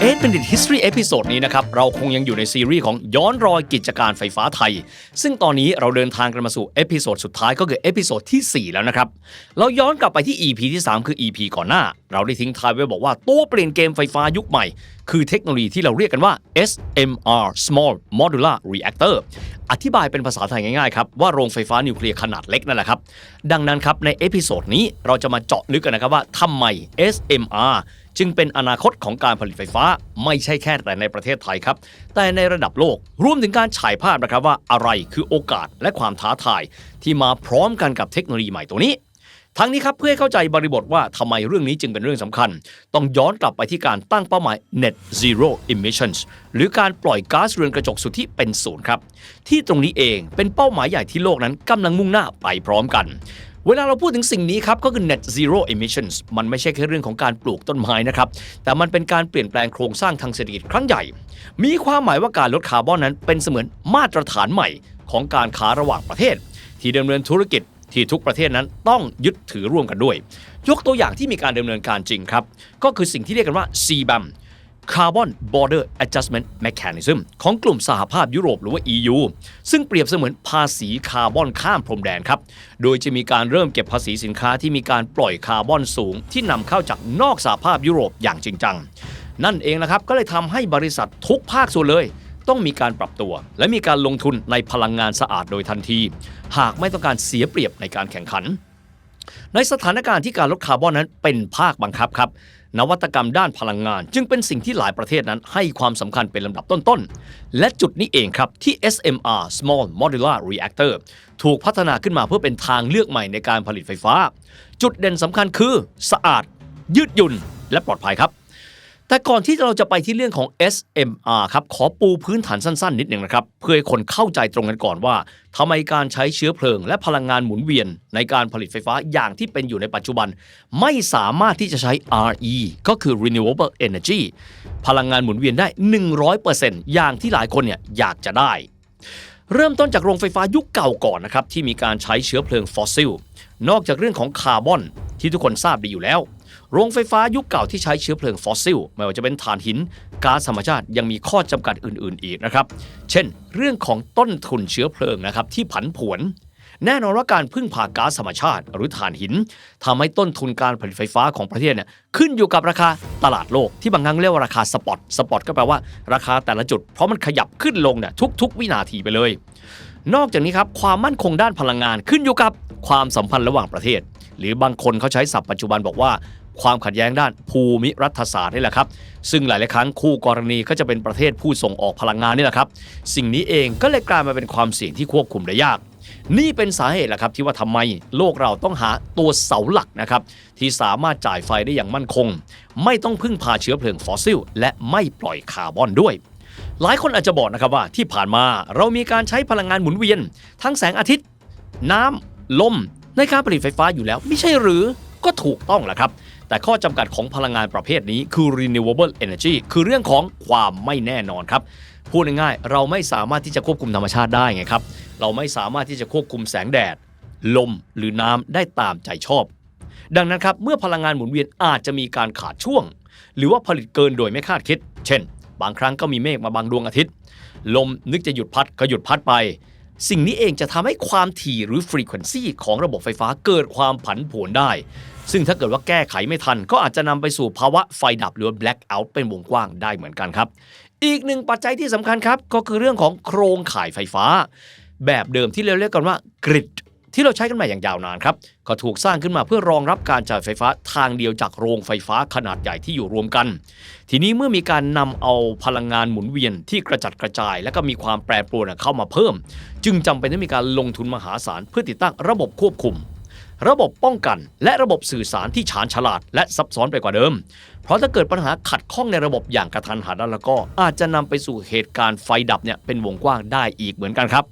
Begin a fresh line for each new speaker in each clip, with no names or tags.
8 Minute History เอพิโซดนี้นะครับ เราคงยังอยู่ในซีรีส์ของย้อนรอยกิจการไฟฟ้าไทย ซึ่งตอนนี้เราเดินทางกันมาสู่เอพิโซดสุดท้ายก็คือเอพิโซดที่ 4 แล้วนะครับ เราย้อนกลับไปที่ EP ที่ 3 คือ EP ก่อนหน้า เราได้ทิ้งท้ายไว้บอกว่าตัวเปลี่ยนเกมไฟฟ้ายุคใหม่ คือเทคโนโลยีที่เราเรียกกันว่า SMR Small Modular Reactor อธิบายเป็นภาษาไทยง่ายๆครับ ว่าโรงไฟฟ้านิวเคลียร์ขนาดเล็กนั่นแหละครับ ดังนั้นครับในเอพิโซดนี้เราจะมาเจาะลึกกันนะครับว่าทำไม SMR จึงเป็นอนาคตของการผลิตไฟฟ้าไม่ใช่แค่แต่ในประเทศไทยครับ แต่ในระดับโลก รวมถึงการฉายภาพนะครับว่าอะไรคือโอกาสและความท้าทาย ที่มาพร้อมกันกับเทคโนโลยีใหม่ตัวนี้ทั้งนี้ครับเพื่อให้เข้าใจบริบทว่าทำไมเรื่องนี้จึงเป็นเรื่องสำคัญ ต้องย้อนกลับไปที่การตั้งเป้าหมาย net zero emissions หรือการปล่อยก๊าซเรือนกระจกสุทธิเป็นศูนย์ครับ ที่ตรงนี้เองเป็นเป้าหมายใหญ่ที่โลกนั้นกำลังมุ่งหน้าไปพร้อมกัน เวลาเราพูดถึงสิ่งนี้ครับ ก็คือ net zero emissions มันไม่ใช่แค่เรื่องของการปลูกต้นไม้นะครับ แต่มันเป็นการเปลี่ยนแปลงโครงสร้างทางเศรษฐกิจครั้งใหญ่ มีความหมายว่าการลดคาร์บอนนั้นเป็นเสมือนมาตรฐานใหม่ของการค้าระหว่างประเทศ ที่ดำเนินธุรกิจที่ทุกประเทศนั้นต้องยึดถือร่วมกันด้วย ยกตัวอย่างที่มีการดำเนินการจริงครับ ก็คือสิ่งที่เรียกกันว่า CBAM Carbon Border Adjustment Mechanism ของกลุ่มสหภาพยุโรปหรือว่า EU ซึ่งเปรียบเสมือนภาษีคาร์บอนข้ามพรมแดนครับ โดยจะมีการเริ่มเก็บภาษีสินค้าที่มีการปล่อยคาร์บอนสูง ที่นำเข้าจากนอกสหภาพยุโรปอย่างจริงจัง นั่นเองนะครับก็เลยทำให้บริษัททุกภาคส่วนเลยต้องมีการปรับตัว และมีการลงทุนในพลังงานสะอาดโดยทันที หากไม่ต้องการเสียเปรียบในการแข่งขัน ในสถานการณ์ที่การลดคาร์บอนนั้นเป็นภาคบังคับครับ นวัตกรรมด้านพลังงาน จึงเป็นสิ่งที่หลายประเทศนั้นให้ความสำคัญเป็นลำดับต้นๆ และจุดนี้เองครับ ที่ SMR Small Modular Reactor ถูกพัฒนาขึ้นมาเพื่อเป็นทางเลือกใหม่ในการผลิตไฟฟ้า จุดเด่นสำคัญคือ สะอาด ยืดหยุ่น และปลอดภัยครับ แต่ก่อนที่เราจะไปที่เรื่องของ SMR ครับ ขอปูพื้นฐานสั้น ๆ นิดหนึ่งนะครับ เพื่อให้คนเข้าใจตรงกันก่อนว่าทำไมการใช้เชื้อเพลิง และพลังงานหมุนเวียน ในการผลิตไฟฟ้าอย่างที่เป็นอยู่ในปัจจุบัน ไม่สามารถที่จะใช้ RE ก็คือ renewable energy พลังงานหมุนเวียนได้ 100%อย่างที่หลายคนเนี่ยอยากจะได้ เริ่มต้นจากโรงไฟฟ้ายุคเก่าก่อนนะครับที่มีการใช้เชื้อเพลิงฟอสซิลนอกจากเรื่องของคาร์บอนที่ทุกคนทราบดีอยู่แล้ว โรงไฟฟ้ายุคเก่าที่ใช้เชื้อเพลิงฟอสซิล ไม่ว่าจะเป็นถ่านหินก๊าซธรรมชาติยังมีข้อจำกัดอื่น ๆ อีกนะครับ เช่น เรื่องของต้นทุนเชื้อเพลิงนะครับที่ผันผวน แน่นอนว่าการพึ่งพาก๊าซธรรมชาติ หรือถ่านหินทำให้ต้นทุนการผลิตไฟฟ้าของประเทศเนี่ยขึ้นอยู่กับราคาตลาดโลกที่บางครั้งเรียกว่าราคาสปอตสปอตก็แปลว่าราคาแต่ละจุด เพราะมันขยับขึ้นลงเนี่ยทุก ๆ วินาทีไปเลย นอกจากนี้ครับความมั่นคงด้านพลังงานขึ้นอยู่กับความสัมพันธ์ระหว่างประเทศ หรือบางคนเขาใช้ศัพท์ปัจจุบันบอกว่า ความขัดแย้งด้านภูมิรัฐศาสตร์นี่แหละครับ ซึ่งหลาย ๆ ครั้งคู่กรณีก็จะเป็นประเทศผู้ส่งออกพลังงานนี่แหละครับ สิ่งนี้เองก็เลยกลายมาเป็นความเสี่ยงที่ควบคุมได้ยาก นี่เป็นสาเหตุแหละครับที่ว่าทำไมโลกเราต้องหาตัวเสาหลักนะครับที่สามารถจ่ายไฟได้อย่างมั่นคง ไม่ต้องพึ่งพาเชื้อเพลิงฟอสซิล และไม่ปล่อยคาร์บอนด้วยหลายคนอาจจะบอกนะครับว่าที่ผ่านมาเรามีการใช้พลังงานหมุนเวียน ทั้งแสงอาทิตย์ น้ำลม ในการผลิตไฟฟ้าอยู่แล้ว ไม่ใช่หรือก็ถูกต้องแหละครับ แต่ข้อจำกัดของพลังงานประเภทนี้คือ renewable energy คือเรื่องของความไม่แน่นอนครับพูดง่ายๆเราไม่สามารถที่จะควบคุมธรรมชาติได้ไงครับ เราไม่สามารถที่จะควบคุมแสงแดด ลมหรือน้ำได้ตามใจชอบ ดังนั้นครับ เมื่อพลังงานหมุนเวียนอาจจะมีการขาดช่วง หรือว่าผลิตเกินโดยไม่คาดคิด เช่น บางครั้งก็มีเมฆมาบังดวงอาทิตย์ ลมนึกจะหยุดพัดก็หยุดพัดไป สิ่งนี้เองจะทำให้ความถี่หรือ frequency ของระบบไฟฟ้าเกิดความผันผวนได้ ซึ่งถ้าเกิดว่าแก้ไขไม่ทัน ก็อาจจะนำไปสู่ภาวะไฟดับหรือว่า black out เป็นวงกว้างได้เหมือนกันครับ อีกหนึ่งปัจจัยที่สำคัญครับ ก็คือเรื่องของโครงข่ายไฟฟ้า แบบเดิมที่เราเรียกกันว่ากริดที่เราใช้กันมาอย่างยาวนานครับ ก็ถูกสร้างขึ้นมาเพื่อรองรับการจ่ายไฟฟ้าทางเดียวจากโรงไฟฟ้าขนาดใหญ่ที่อยู่รวมกัน ทีนี้เมื่อมีการนำเอาพลังงานหมุนเวียนที่กระจัดกระจาย และก็มีความแปรปรวนเข้ามาเพิ่ม จึงจำเป็นต้องมีการลงทุนมหาศาลเพื่อติดตั้งระบบควบคุม ระบบป้องกัน และระบบสื่อสารที่ชาญฉลาด และซับซ้อนไปกว่าเดิม เพราะถ้าเกิดปัญหาขัดข้องในระบบอย่างกระทันหันแล้วก็อาจจะนำไปสู่เหตุการณ์ไฟดับเนี่ยเป็นวงกว้างได้อีกเหมือนกันครับ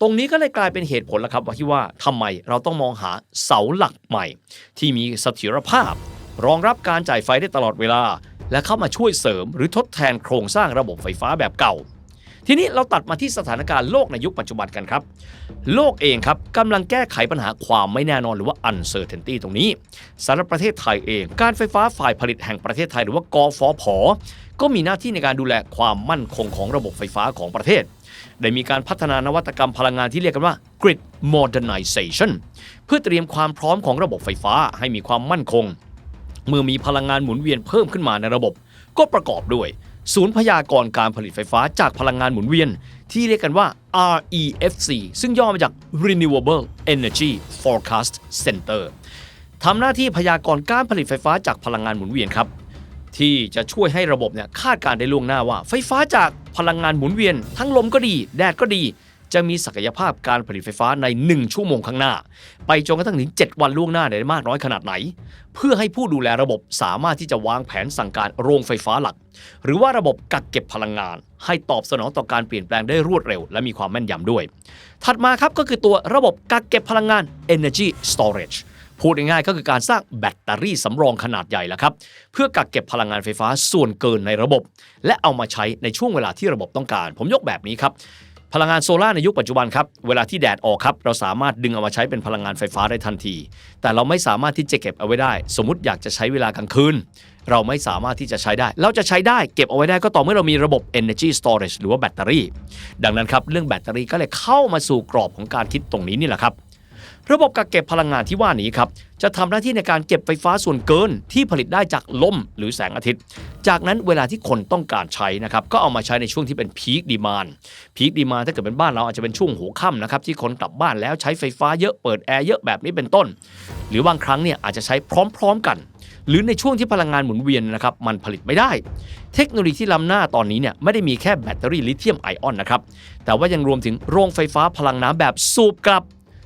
ตรงนี้ก็เลยกลายเป็นเหตุผลแล้วครับว่าที่ว่าทำไมเราต้องมองหาเสาหลักใหม่ ที่มีเสถียรภาพ รองรับการจ่ายไฟได้ตลอดเวลา และเข้ามาช่วยเสริม หรือทดแทนโครงสร้างระบบไฟฟ้าแบบเก่า ทีนี้เราตัดมาที่สถานการณ์โลกในยุคปัจจุบันกันครับ โลกเองครับกำลังแก้ไขปัญหาความไม่แน่นอนหรือว่า uncertainty ตรงนี้สำหรับประเทศไทยเอง การไฟฟ้าฝ่ายผลิตแห่งประเทศไทยหรือว่ากฟผก็มีหน้าที่ในการดูแลความมั่นคงของระบบไฟฟ้าของประเทศ ได้มีการพัฒนานวัตกรรมพลังงานที่เรียกกันว่า grid modernization เพื่อเตรียมความพร้อมของระบบไฟฟ้าให้มีความมั่นคง เมื่อมีพลังงานหมุนเวียนเพิ่มขึ้นมาในระบบ ก็ประกอบด้วย ศูนย์พยากรณ์การผลิตไฟฟ้าจากพลังงานหมุนเวียน ที่เรียกกันว่า REFC ซึ่งย่อมาจาก Renewable Energy Forecast Center ทำหน้าที่พยากรณ์การผลิตไฟฟ้าจากพลังงานหมุนเวียนครับ ที่จะช่วยให้ระบบเนี่ยคาดการณ์ได้ล่วงหน้าว่า ไฟฟ้าจากพลังงานหมุนเวียน ทั้งลมก็ดี แดดก็ดี จะมีศักยภาพการผลิตไฟฟ้าใน 1 ชั่วโมงข้างหน้า ไปจนกระทั่งถึง 7 วันล่วงหน้าได้มากน้อยขนาดไหน เพื่อให้ผู้ดูแลระบบสามารถที่จะวางแผนสั่งการโรงไฟฟ้าหลัก หรือว่าระบบกักเก็บพลังงาน ให้ตอบสนองต่อการเปลี่ยนแปลงได้รวดเร็ว และมีความแม่นยำด้วย ถัดมาครับก็คือตัวระบบกักเก็บพลังงาน energy storage พูดง่ายๆก็คือการสร้างแบตเตอรี่สำรองขนาดใหญ่แล้วครับ เพื่อกักเก็บพลังงานไฟฟ้าส่วนเกินในระบบ และเอามาใช้ในช่วงเวลาที่ระบบต้องการ ผมยกแบบนี้ครับ พลังงานโซลา่าในยุคปัจจุบันครับ เวลาที่แดดออกครับ เราสามารถดึงเอามาใช้เป็นพลังงานไฟฟ้าได้ทันที แต่เราไม่สามารถที่จะเก็บเอาไว้ได้ สมมติอยากจะใช้เวลากลางคืน เราไม่สามารถที่จะใช้ได้ เราจะใช้ได้เก็บเอาไว้ได้ก็ต่อเมื่อเรามีระบบ energy storage หรือว่าแบตเตอรี่ ดังนั้นครับเรื่องแบตเตอรี่ก็เลยเข้ามาสู่กรอบของการคิดตรงนี้นี่แหละครับ ระบบกักเก็บพลังงานที่ว่านี้ครับจะทำหน้าที่ในการเก็บไฟฟ้าส่วนเกินที่ผลิตได้จากลมหรือแสงอาทิตย์ จากนั้นเวลาที่คนต้องการใช้นะครับก็เอามาใช้ในช่วงที่เป็นพีคดีมานพีคดีมานถ้าเกิดเป็นบ้านเราอาจจะเป็นช่วงหัวค่ำนะครับที่คนกลับบ้านแล้วใช้ไฟฟ้าเยอะเปิดแอร์เยอะแบบนี้เป็นต้น หรือบางครั้งเนี่ยอาจจะใช้พร้อมๆกัน หรือในช่วงที่พลังงานหมุนเวียนนะครับมันผลิตไม่ได้ เทคโนโลยีที่ล้ำหน้าตอนนี้เนี่ยไม่ได้มีแค่แบตเตอรี่ลิเธียมไอออนนะครับแต่ว่ายังรวมถึงโรงไฟฟ้าพลังน้ำแบบสูบกลับ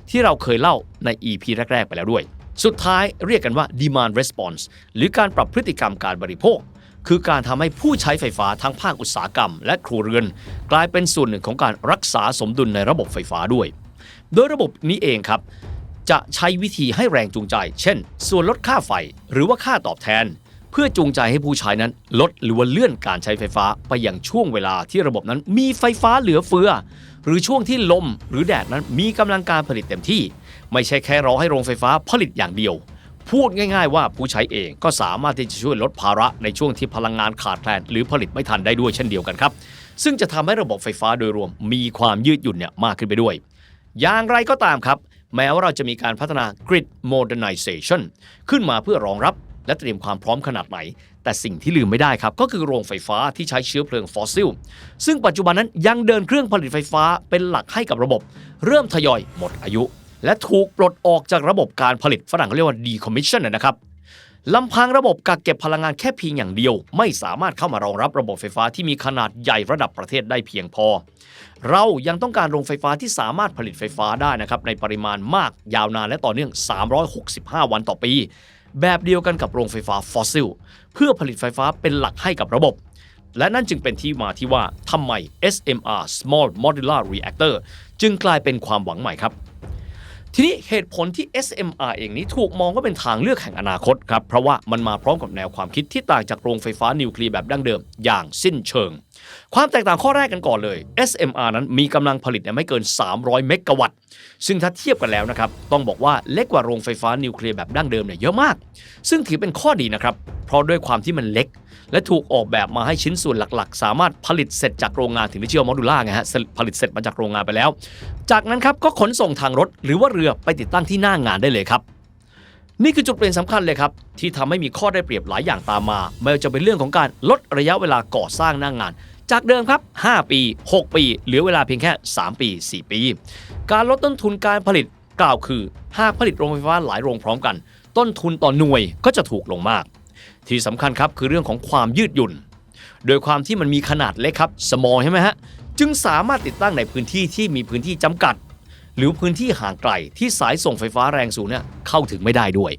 ที่เราเคยเล่าใน EP แรก ๆ ไปแล้วด้วย สุดท้ายเรียกกันว่า demand response หรือการปรับพฤติกรรมการบริโภค คือการทำให้ผู้ใช้ไฟฟ้าทั้งภาคอุตสาหกรรม และครัวเรือน กลายเป็นส่วนหนึ่งของการรักษาสมดุลในระบบไฟฟ้าด้วย โดยระบบนี้เองครับ จะใช้วิธีให้แรงจูงใจ เช่น ส่วนลดค่าไฟ หรือว่าค่าตอบแทนเพื่อจูงใจให้ผู้ใช้นั้นลดหรือว่าเลื่อนการใช้ไฟฟ้าไปอย่างช่วงเวลาที่ระบบนั้นมีไฟฟ้าเหลือเฟือ หรือช่วงที่ลมหรือแดดนั้นมีกำลังการผลิตเต็มที่ ไม่ใช่แค่รอให้โรงไฟฟ้าผลิตอย่างเดียว พูดง่ายๆว่าผู้ใช้เองก็สามารถที่จะช่วยลดภาระในช่วงที่พลังงานขาดแคลนหรือผลิตไม่ทันได้ด้วยเช่นเดียวกันครับ ซึ่งจะทำให้ระบบไฟฟ้าโดยรวม มีความยืดหยุ่นเนี่ยมากขึ้นไปด้วย อย่างไรก็ตามครับ แม้ว่าเราจะมีการพัฒนา grid modernization ขึ้นมาเพื่อรองรับและเตรียมความพร้อมขนาดไหน แต่สิ่งที่ลืมไม่ได้ครับ ก็คือโรงไฟฟ้าที่ใช้เชื้อเพลิงฟอสซิล ซึ่งปัจจุบันนั้นยังเดินเครื่องผลิตไฟฟ้าเป็นหลักให้กับระบบ เริ่มทยอยหมดอายุ และถูกปลดออกจากระบบการผลิตฝรั่งเขาเรียกว่า decommission นะครับลำพังระบบกักเก็บพลังงานแค่เพียงอย่างเดียว ไม่สามารถเข้ามารองรับระบบไฟฟ้าที่มีขนาดใหญ่ระดับประเทศได้เพียงพอ เรายังต้องการโรงไฟฟ้าที่สามารถผลิตไฟฟ้าได้นะครับในปริมาณมากยาวนานและต่อเนื่อง 365 วันต่อปี แบบเดียวกันกับโรงไฟฟ้าฟอสซิล เพื่อผลิตไฟฟ้าเป็นหลักให้กับระบบ และนั่นจึงเป็นที่มาที่ว่าทำไม SMR Small Modular Reactor จึงกลายเป็นความหวังใหม่ครับทีนี้เหตุผลที่ SMR เองนี้ถูกมองว่าเป็นทางเลือกแห่งอนาคตครับ เพราะว่ามันมาพร้อมกับแนวความคิดที่ต่างจากโรงไฟฟ้านิวเคลียร์แบบดั้งเดิมอย่างสิ้นเชิง ความแตกต่างข้อแรกกันก่อนเลย SMR นั้นมีกำลังผลิตไม่เกิน 300 เมกะวัตต์ ซึ่งถ้าเทียบกันแล้วนะครับ ต้องบอกว่าเล็กกว่าโรงไฟฟ้านิวเคลียร์แบบดั้งเดิมเนี่ยเยอะมาก ซึ่งถือเป็นข้อดีนะครับ เพราะด้วยความที่มันเล็ก และถูกออกแบบมาให้ชิ้นส่วนหลักๆ สามารถผลิตเสร็จจากโรงงานถึงได้ชื่อว่าโมดูล่าไงฮะ ผลิตเสร็จมาจากโรงงานไปแล้ว จากนั้นครับก็ขนส่งทางรถหรือว่าเรือไปติดตั้งที่หน้างานได้เลยครับนี่คือจุดเปลี่ยนสำคัญเลยครับ ที่ทำให้มีข้อได้เปรียบหลายอย่างตามมา ไม่ว่าจะเป็นเรื่องของการลดระยะเวลาก่อสร้างหน้างงาน จากเดิมครับ 5 ปี 6 ปี เหลือเวลาเพียงแค่ 3 ปี 4 ปี การลดต้นทุนการผลิตกล่าวคือ หากผลิตโรงไฟฟ้าหลายโรงพร้อมกัน ต้นทุนต่อหน่วยก็จะถูกลงมาก ที่สำคัญครับคือเรื่องของความยืดหยุ่น โดยความที่มันมีขนาดเล็กครับ small ใช่ไหมฮะ จึงสามารถติดตั้งในพื้นที่ที่มีพื้นที่จำกัด หรือพื้นที่ห่างไกลที่สายส่งไฟฟ้าแรงสูงเนี่ยเข้าถึงไม่ได้ด้วย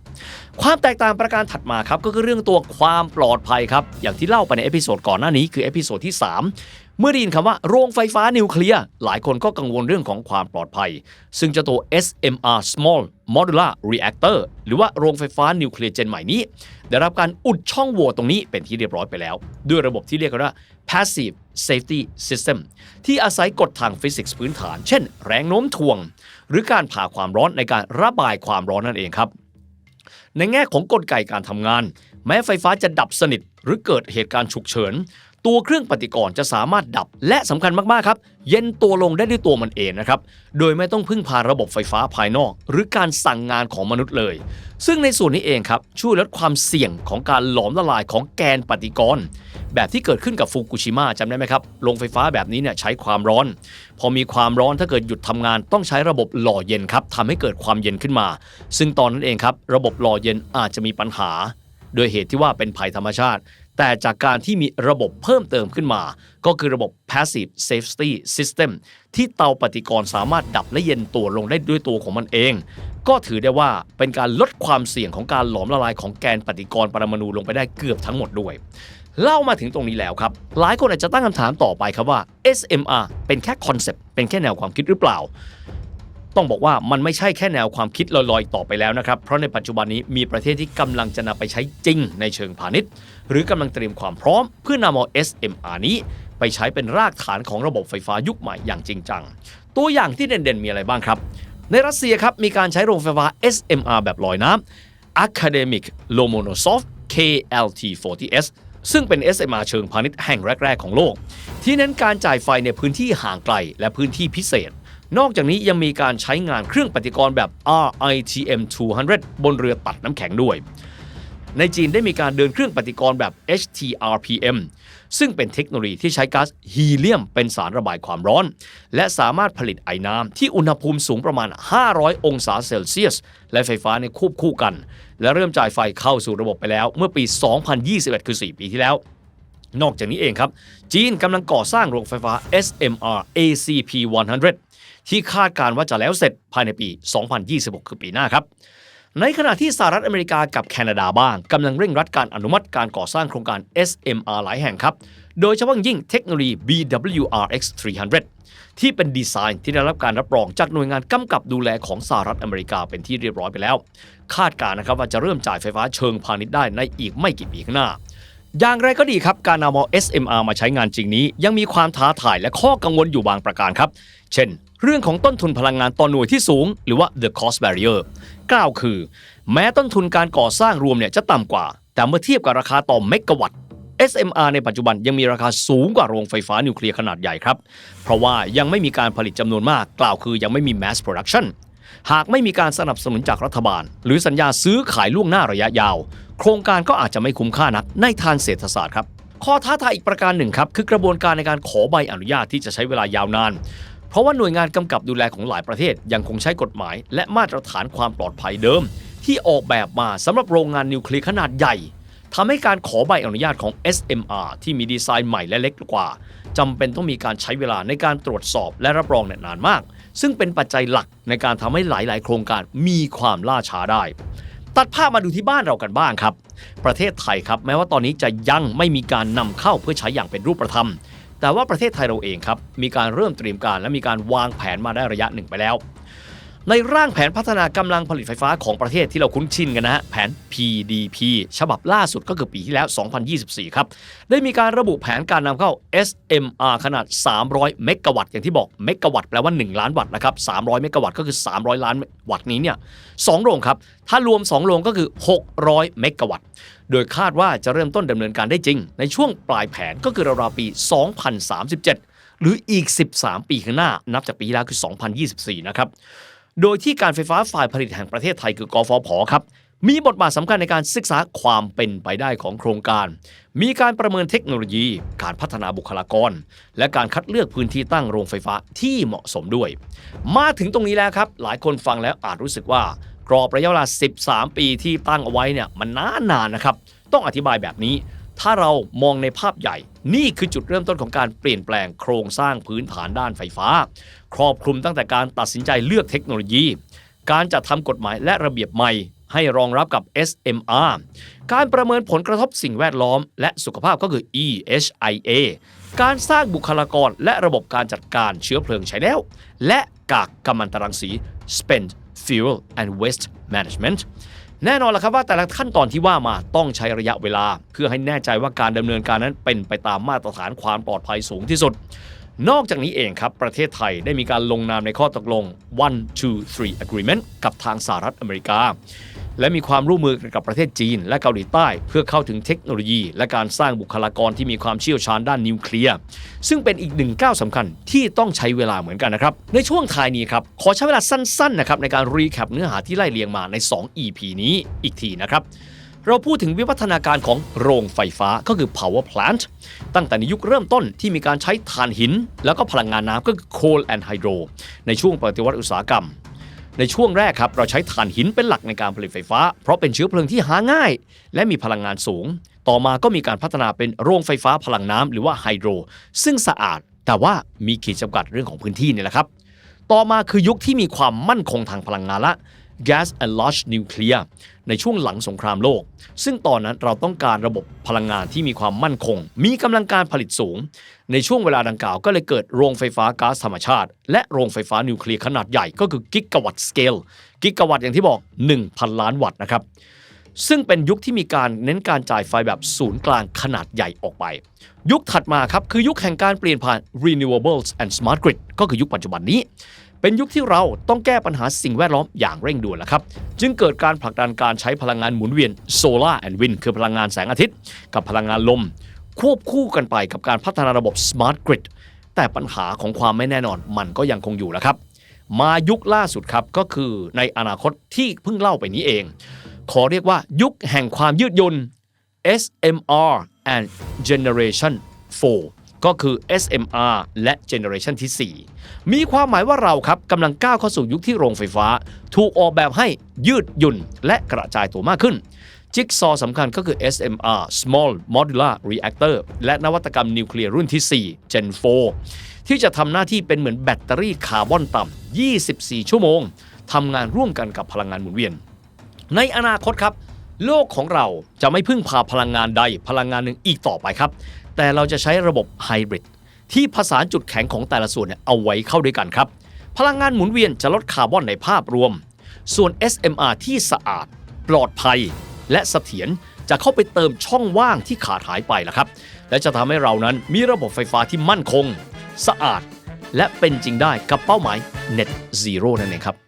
ความแตกต่างประการถัดมาครับก็คือเรื่องตัวความปลอดภัยครับอย่างที่เล่าไปในเอพิโซดก่อนหน้านี้คือเอพิโซดที่ 3เมื่อได้ยินคำว่าโรงไฟฟ้านิวเคลียร์ หลายคนก็กังวลเรื่องของความปลอดภัย ซึ่งเจ้าตัว SMR Small Modular Reactor หรือว่าโรงไฟฟ้านิวเคลียร์เจนใหม่นี้ ได้รับการอุดช่องโหว่ตรงนี้เป็นที่เรียบร้อยไปแล้ว ด้วยระบบที่เรียกกันว่า Passive Safety System ที่อาศัยกฎทางฟิสิกส์พื้นฐาน เช่น แรงโน้มถ่วง หรือการผ่าความร้อนในการระบายความร้อนนั่นเองครับ ในแง่ของกลไกการทำงาน แม้ไฟฟ้าจะดับสนิทหรือเกิดเหตุการณ์ฉุกเฉิน ตัวเครื่องปฏิกรณ์จะสามารถดับ และสำคัญมากๆครับ เย็นตัวลงได้ด้วยตัวมันเองนะครับ โดยไม่ต้องพึ่งพาระบบไฟฟ้าภายนอก หรือการสั่งงานของมนุษย์เลย ซึ่งในส่วนนี้เองครับ ช่วยลดความเสี่ยงของการหลอมละลายของแกนปฏิกรณ์แบบที่เกิดขึ้นกับฟุกุชิมะจำได้ไหมครับโรงไฟฟ้าแบบนี้เนี่ยใช้ความร้อน พอมีความร้อนถ้าเกิดหยุดทำงานต้องใช้ระบบหล่อเย็นครับทำให้เกิดความเย็นขึ้นมา ซึ่งตอนนั้นเองครับ ระบบหล่อเย็นอาจจะมีปัญหา โดยเหตุที่ว่าเป็นภัยธรรมชาติ แต่จากการที่มีระบบเพิ่มเติมขึ้นมา ก็คือระบบ passive safety system ที่เตาปฏิกรณ์สามารถดับและเย็นตัวลงได้ด้วยตัวของมันเอง ก็ถือได้ว่าเป็นการลดความเสี่ยงของการหลอมละลายของแกนปฏิกรณ์ปรมาณูลงไปได้เกือบทั้งหมดด้วย เล่ามาถึงตรงนี้แล้วครับ หลายคนอาจจะตั้งคำถามต่อไปครับว่า SMR เป็นแค่คอนเซปต์เป็นแค่แนวความคิดหรือเปล่า ต้องบอกว่ามันไม่ใช่แค่แนวความคิดลอยๆ ต่อไปแล้วนะครับ เพราะในปัจจุบันนี้มีประเทศที่กำลังจะนำไปใช้จริงในเชิงพาณิชย์ หรือกำลังเตรียมความพร้อม เพื่อนำเอา SMR นี้ ไปใช้เป็นรากฐานของระบบไฟฟ้ายุคใหม่อย่างจริงจัง ตัวอย่างที่เด่นๆ มีอะไรบ้างครับ ในรัสเซียครับมีการใช้โรงไฟฟ้า SMR แบบลอยน้ำ Academic Lomonosov KLT40S ซึ่งเป็น SMR เชิงพาณิชย์แห่งแรก ๆ ของโลก ที่เน้นการจ่ายไฟในพื้นที่ห่างไกลและพื้นที่พิเศษ นอกจากนี้ยังมีการใช้งานเครื่องปฏิกรณ์แบบ RITM 200 บนเรือตัดน้ำแข็งด้วย ในจีนได้มีการเดินเครื่องปฏิกรณ์แบบ HTRPM ซึ่งเป็นเทคโนโลยีที่ใช้ก๊าซฮีเลียมเป็นสารระบายความร้อน และสามารถผลิตไอน้ำที่อุณหภูมิสูงประมาณ 500 องศาเซลเซียส และไฟฟ้าในควบคู่กัน และเริ่มจ่ายไฟเข้าสู่ระบบไปแล้ว เมื่อปี 2021 คือ 4 ปีที่แล้วนอกจากนี้เองครับ จีนกำลังก่อสร้างโรงไฟฟ้า SMR ACP 100 ที่คาดการว่าจะแล้วเสร็จภายในปี 2026 คือปีหน้าครับ ในขณะที่สหรัฐอเมริกากับแคนาดาบ้างกำลังเร่งรัดการอนุมัติการก่อสร้างโครงการ SMR หลายแห่งครับ โดยเฉพาะยิ่งเทคโนโลยี BWRX 300 ที่เป็นดีไซน์ที่ได้รับการรับรองจากหน่วยงานกำกับดูแลของสหรัฐอเมริกาเป็นที่เรียบร้อยไปแล้ว คาดการนะครับว่าจะเริ่มจ่ายไฟฟ้าเชิงพาณิชย์ได้ในอีกไม่กี่ปีข้างหน้าอย่างไรก็ดีครับ การนำเอา SMR มาใช้งานจริงนี้ ยังมีความท้าทายและข้อกังวลอยู่บางประการครับ เช่น เรื่องของต้นทุนพลังงานต่อหน่วยที่สูง หรือว่า the cost barrier กล่าวคือ แม้ต้นทุนการก่อสร้างรวมเนี่ยจะต่ำกว่า แต่เมื่อเทียบกับราคาต่อเมกะวัตต์ SMR ในปัจจุบันยังมีราคาสูงกว่าโรงไฟฟ้านิวเคลียร์ขนาดใหญ่ครับ เพราะว่ายังไม่มีการผลิตจำนวนมาก กล่าวคือยังไม่มี mass production หากไม่มีการสนับสนุนจากรัฐบาล หรือสัญญาซื้อขายล่วงหน้าระยะยาว โครงการก็อาจจะไม่คุ้มค่านักในทางเศรษฐศาสตร์ครับข้อท้าทายอีกประการหนึ่งครับ คือกระบวนการในการขอใบอนุญาตที่จะใช้เวลายาวนาน เพราะว่าหน่วยงานกำกับดูแลของหลายประเทศยังคงใช้กฎหมาย และมาตรฐานความปลอดภัยเดิม ที่ออกแบบมาสำหรับโรงงานนิวเคลียร์ขนาดใหญ่ทำให้การขอใบอนุญาตของ SMR ที่มีดีไซน์ใหม่และเล็กกว่าจำเป็นต้องมีการใช้เวลาในการตรวจสอบและรับรองเนี่ยนานมาก ซึ่งเป็นปัจจัยหลักในการทำให้หลาย ๆ โครงการมีความล่าช้าได้ ตัดภาพมาดูที่บ้านเรากันบ้างครับ ประเทศไทยครับ แม้ว่าตอนนี้จะยังไม่มีการนำเข้าเพื่อใช้อย่างเป็นรูปธรรม แต่ว่าประเทศไทยเราเองครับมีการเริ่มเตรียมการและมีการวางแผนมาได้ระยะหนึ่งไปแล้ว ในร่างแผนพัฒนากำลังผลิตไฟฟ้าของประเทศที่เราคุ้นชินกันนะฮะแผน PDP ฉบับล่าสุดก็คือปีที่แล้ว 2024 ครับ ได้มีการระบุแผนการนำเข้า SMR ขนาด 300 เมกะวัตต์อย่างที่บอกเมกะวัตต์แปลว่า 1 ล้านวัตต์นะครับ 300 เมกะวัตต์ก็คือ 300 ล้านวัตต์นี้เนี่ย2โรงครับ ถ้ารวม 2 โรงก็คือ 600 เมกะวัตต์โดยคาดว่าจะเริ่มต้นดำเนินการได้จริง ในช่วงปลายแผนก็คือราวๆปี 2037 หรืออีก 13 ปีข้างหน้า นับจากปีที่แล้วคือ 2024 นะครับ โดยที่การไฟฟ้าฝ่ายผลิตแห่งประเทศไทยคือกฟผครับมีบทบาทสำคัญในการศึกษาความเป็นไปได้ของโครงการ มีการประเมินเทคโนโลยี การพัฒนาบุคลากร และการคัดเลือกพื้นที่ตั้งโรงไฟฟ้าที่เหมาะสมด้วย มาถึงตรงนี้แล้วครับ หลายคนฟังแล้วอาจรู้สึกว่ากรอบระยะเวลา 13 ปีที่ตั้งเอาไว้เนี่ยมันนานๆนะครับ ต้องอธิบายแบบนี้ ถ้าเรามองในภาพใหญ่ นี่คือจุดเริ่มต้นของการเปลี่ยนแปลงโครงสร้างพื้นฐานด้านไฟฟ้า ครอบคลุมตั้งแต่การตัดสินใจเลือกเทคโนโลยี การจัดทำกฎหมายและระเบียบใหม่ ให้รองรับกับ SMR การประเมินผลกระทบสิ่งแวดล้อม และสุขภาพก็คือ EHIA การสร้างบุคลากรและระบบการจัดการเชื้อเพลิงใช้แล้ว และกากกัมมันตรังสี spent fuel and waste management แน่นอนละครับว่าแต่ละขั้นตอนที่ว่ามาต้องใช้ระยะเวลา เพื่อให้แน่ใจว่าการดำเนินการนั้นเป็นไปตามมาตรฐานความปลอดภัยสูงที่สุด นอกจากนี้เองครับ ประเทศไทยได้มีการลงนามในข้อตกลง one two three agreement กับทางสหรัฐอเมริกา และมีความร่วมมือกับประเทศจีน และเกาหลีใต้ เพื่อเข้าถึงเทคโนโลยี และการสร้างบุคลากรที่มีความเชี่ยวชาญด้านนิวเคลียร์ซึ่งเป็นอีกหนึ่งก้าวสำคัญที่ต้องใช้เวลาเหมือนกันนะครับ ในช่วงท้ายนี้ครับ ขอใช้เวลาสั้นๆนะครับในการรีแคปเนื้อหาที่ไล่เรียงมาใน 2 EP นี้อีกทีนะครับเราพูดถึงวิวัฒนาการของโรงไฟฟ้าก็คือ power plant ตั้งแต่ในยุคเริ่มต้นที่มีการใช้ถ่านหิน แล้วก็พลังงานน้ำก็คือ coal and hydro ในช่วงปฏิวัติอุตสาหกรรม ในช่วงแรกครับเราใช้ถ่านหินเป็นหลักในการผลิตไฟฟ้า เพราะเป็นเชื้อเพลิงที่หาง่าย และมีพลังงานสูง ต่อมาก็มีการพัฒนาเป็นโรงไฟฟ้าพลังน้ำหรือว่าไฮโดรซึ่งสะอาด แต่ว่ามีขีดจำกัดเรื่องของพื้นที่นี่แหละครับ ต่อมาคือยุคที่มีความมั่นคงทางพลังงานละ gas and large nuclear ในช่วงหลังสงครามโลก ซึ่งตอนนั้นเราต้องการระบบพลังงานที่มีความมั่นคง มีกำลังการผลิตสูง ในช่วงเวลาดังกล่าวก็เลยเกิดโรงไฟฟ้าก๊าซธรรมชาติ และโรงไฟฟ้านิวเคลียร์ขนาดใหญ่ก็คือกิกะวัตต์สเกลกิกะวัตต์อย่างที่บอก 1,000 ล้านวัตต์นะครับซึ่งเป็นยุคที่มีการเน้นการจ่ายไฟแบบศูนย์กลางขนาดใหญ่ออกไป ยุคถัดมาครับ คือยุคแห่งการเปลี่ยนผ่าน renewables and smart grid ก็คือยุคปัจจุบันนี้ เป็นยุคที่เราต้องแก้ปัญหาสิ่งแวดล้อมอย่างเร่งด่วนแล้วครับ จึงเกิดการผลักดันการใช้พลังงานหมุนเวียน solar and wind คือพลังงานแสงอาทิตย์ กับพลังงานลม ควบคู่กันไปกับการพัฒนาระบบ smart grid แต่ปัญหาของความไม่แน่นอนมันก็ยังคงอยู่แล้วครับ มายุคล่าสุดครับก็คือในอนาคตที่เพิ่งเล่าไปนี้เอง ขอเรียกว่ายุคแห่งความยืดหยุ่น SMR and Generation 4 ก็คือ SMR และ Generation ที่ 4 มีความหมายว่าเราครับกำลังก้าวเข้าสู่ยุคที่โรงไฟฟ้า ถูกออกแบบให้ยืดหยุ่นและกระจายตัวมากขึ้น จิ๊กซอสำคัญก็คือ SMR Small Modular Reactor และนวัตกรรมนิวเคลียร์รุ่นที่ 4 Gen 4 ที่จะทำหน้าที่เป็นเหมือนแบตเตอรี่คาร์บอนต่ำ24 ชั่วโมงทำงานร่วมกันกับพลังงานหมุนเวียน ในอนาคตครับ โลกของเราจะไม่พึ่งพาพลังงานใดพลังงานหนึ่งอีกต่อไปครับ แต่เราจะใช้ระบบไฮบริดที่ผสานจุดแข็งของแต่ละส่วนเนี่ยเอาไว้เข้าด้วยกันครับ พลังงานหมุนเวียนจะลดคาร์บอนในภาพรวม ส่วน SMR ที่สะอาด ปลอดภัย และเสถียรจะเข้าไปเติมช่องว่างที่ขาดหายไปละครับ และจะทำให้เรานั้นมีระบบไฟฟ้าที่มั่นคง สะอาด และเป็นจริงได้กับเป้าหมาย Net Zero นั่นเองครับ